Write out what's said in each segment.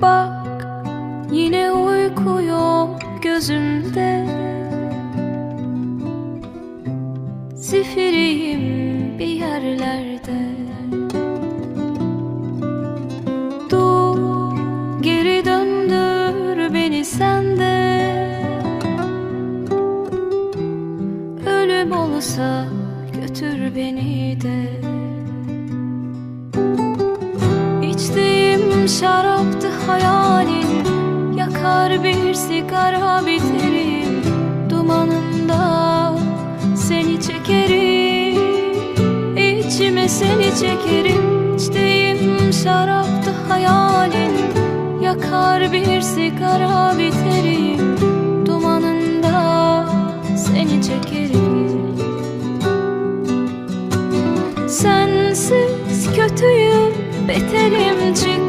Bak yine uyku yok gözümde. Zifiriyim bir yerlerde. Dur geri döndür beni sende Ölüm olsa götür beni de Şaraptı hayalin Yakar bir sigara biterim. Dumanında seni çekerim İçime seni çekerim. İçtiğim şaraptı hayalin Yakar bir sigara biterim. Dumanında seni çekerim. Sensiz kötüyüm, beterim çıkma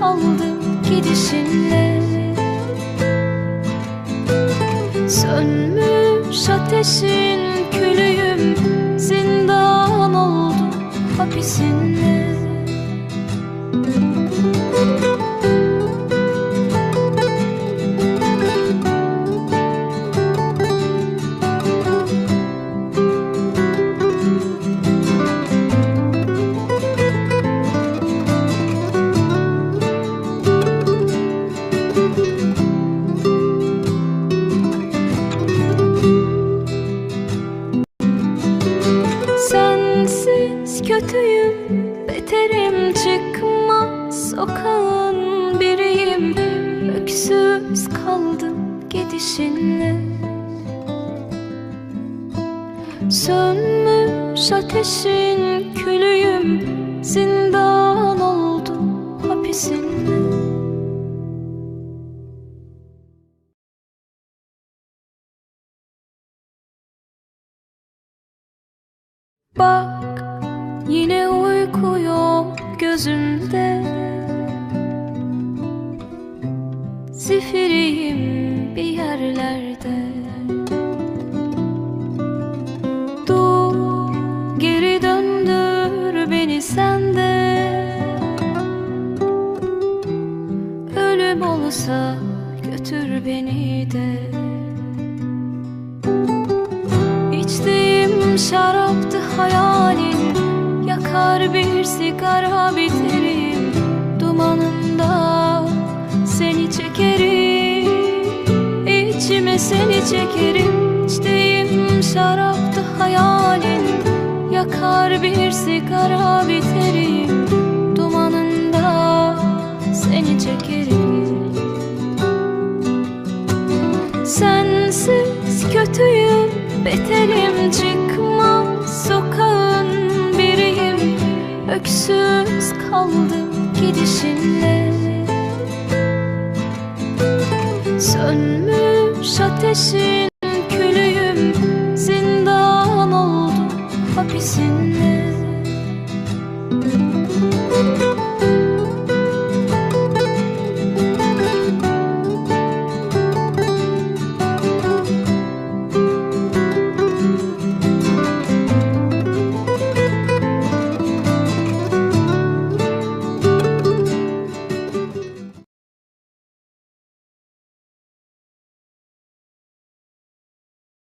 kaldım gidişinle. Sönmüş ateşin külüyüm kötüyüm, beterim çıkma sokağın biriyim Öksüz kaldım gidişinle. Sönmüş ateşin külüyüm Zindan oldum hapisinle. Bak yine uyku yok gözümde. Zifiriyim bir yerlerde. Dur geri döndür beni sende Ölüm olsa götür beni de. İçtiğim hayalin Yakar bir sigara biterim. Dumanında seni çekerim. İçime seni çekerim. İçtiğim şaraptı hayalin Yakar bir sigara biterim Kaldım gidişinle. Sönmüş ateşin